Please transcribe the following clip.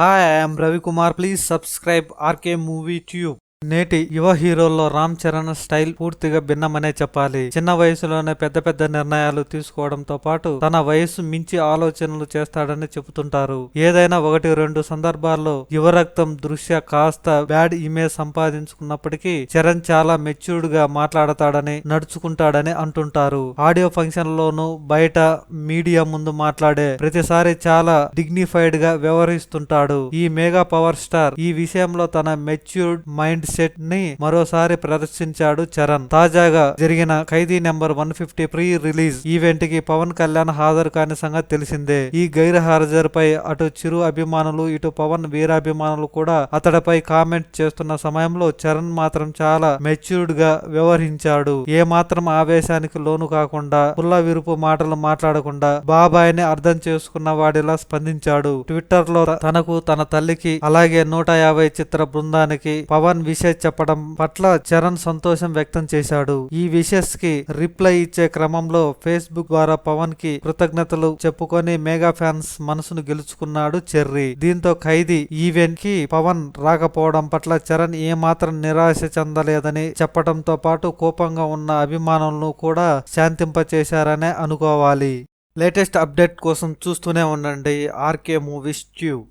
Hi I am Ravi Kumar please subscribe R K movie tube నేటి యువ హీరోల్లో Ram Charan style పూర్తిగా భిన్నమనే చెప్పాలి. చిన్న వయసులోనే పెద్ద పెద్ద నిర్ణయాలు తీసుకోవడంతో పాటు తన వయసు మించి ఆలోచనలు చేస్తాడని చెబుతుంటారు. ఏదైనా ఒకటి రెండు సందర్భాల్లో యువరక్తం దృశ్య కాస్త బ్యాడ్ ఇమేజ్ సంపాదించుకున్నప్పటికీ చరణ్ చాలా మెచ్యూర్డ్గా మాట్లాడతాడని నడుచుకుంటాడని అంటుంటారు. ఆడియో ఫంక్షన్ లోను బయట మీడియా ముందు మాట్లాడే ప్రతిసారి చాలా డిగ్నిఫైడ్గా వ్యవహరిస్తుంటాడు. ఈ మెగా పవర్ స్టార్ ఈ విషయంలో తన మెచ్యూర్డ్ మైండ్ సెట్ని మరోసారి ప్రదర్శించాడు చరణ్. తాజాగా జరిగిన Khaidi number one fifty pre release ఈవెంట్కి పవన్ కళ్యాణ్ హాజరు కాని సంగతి తెలిసిందే. ఈ గైర్ హాజరు పై అటు చిరు అభిమానులు ఇటు పవన్ వీరాభిమానులు కూడా అతడిపై కామెంట్ చేస్తున్న సమయంలో చరణ్ మాత్రం చాలా మెచ్యూర్డ్గా వ్యవహరించాడు. ఏ మాత్రం ఆవేశానికి లోను కాకుండా పుల్ల విరుపు మాటలు మాట్లాడకుండా బాబాయిని అర్థం చేసుకున్న వాడిలా స్పందించాడు. ట్విట్టర్లో తనకు తన తల్లికి అలాగే నూట యాభై చిత్ర బృందానికి పవన్ విషెస్ చెప్పడం పట్ల చరణ్ సంతోషం వ్యక్తం చేశాడు. ఈ విషెస్కి రిప్లై ఇచ్చే క్రమంలో ఫేస్బుక్ ద్వారా పవన్కి కృతజ్ఞతలు చెప్పుకొని మెగా ఫ్యాన్స్ మనసును గెలుచుకున్నాడు చెర్రీ. దీంతో ఖైదీ ఈవెంట్కి పవన్ రాకపోవడం పట్ల చరణ్ ఏమాత్రం నిరాశ చెందలేదని చెప్పడంతో పాటు కోపంగా ఉన్న అభిమానులను కూడా శాంతింపచేశారనే అనుకోవాలి. లేటెస్ట్ అప్డేట్ కోసం చూస్తూనే ఉండండి ఆర్కే మూవీస్ ట్యూబ్.